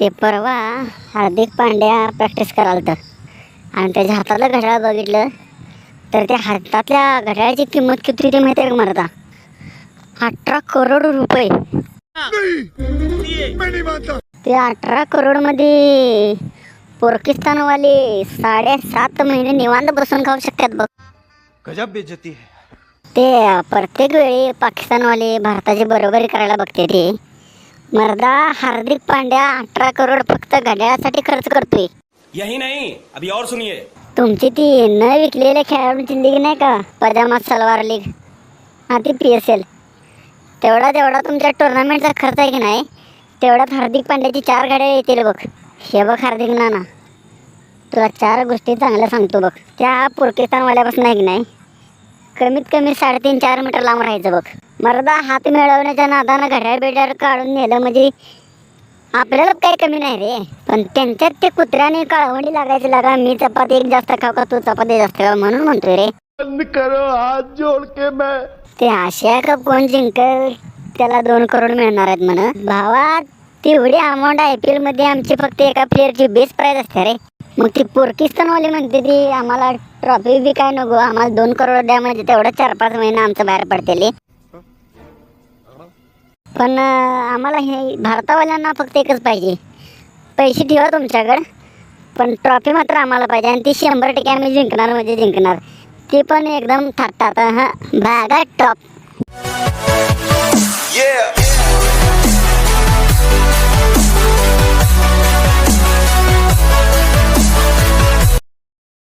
ते परवा हार्दिक पांड्या प्रॅक्टिस करायला तर. आणि त्याच्या हातातलं घड्याळ बघितलं तर त्या हातातल्या घड्याळाची किंमत किती होती माहिती आहे का मरदा? अठरा करोड रुपये. ते अठरा करोडमध्ये पोर्किस्तानवाले साडेसात महिने निवांत बसून खाऊ शकतात बघ. गजब बेइज्जती है। ते प्रत्येक वेळी पाकिस्तानवाले भारताची बरोबरी करायला बघते ते. मर्दा हार्दिक पांड्या अठरा करोड फक्त घड्याळासाठी खर्च करतोय. यही नहीं अभी और सुनिए. तुमची ती न विकलेल्या खेळाडूंची लीग नाही का? पजामा सलवार लीग. हा ती पी एस एल तेवढा तेवढा तुमच्या टुर्नामेंटचा खर्च आहे की नाही तेवढ्यात हार्दिक पांड्याची चार गाड्या येतील बघ. हे बघ हार्दिक नाना. तुला चार गोष्टी चांगल्या सांगतो बघ. त्या पुरकिस्तानवाल्यापासून आहे की नाही? कमीत कमी साडेतीन चार मीटर लांब राहायचं बघ. मर्दा हात मिळवण्याच्या नादानं घड्याळ बिड्याळ काढून नेलं म्हणजे आपल्याला काही कमी नाही रे. पण त्यांच्यात ते कुत्र्याने काळवंडी लागायची लागा मी चपाती एक जास्त खाऊ का तू चपाती जास्त खाऊ म्हणून म्हणतोय रे. करो हाथ जोड़ के मैं. ते आशिया कप कोण जिंकल त्याला दोन करोड मिळणार आहेत म्हण. भावा तेवढी अमाऊंट आय पी मध्ये आमची फक्त एका प्लेअरची बेस प्राईज असते रे. मग ती पोर्किस्तानवाली म्हणते ती आम्हाला ट्रॉफी बी काय नको आम्हाला दोन करोड द्या म्हणजे तेवढं चार पाच महिने आमचं बाहेर पडतेले. पण आम्हाला हे भारतावाल्यांना फक्त एकच पाहिजे. पैसे ठेवा तुमच्याकडं पण ट्रॉफी मात्र आम्हाला पाहिजे आणि ती शंभर टक्के आम्ही जिंकणार म्हणजे जिंकणार. ते पण एकदम थाटात हां भागा टॉप yeah.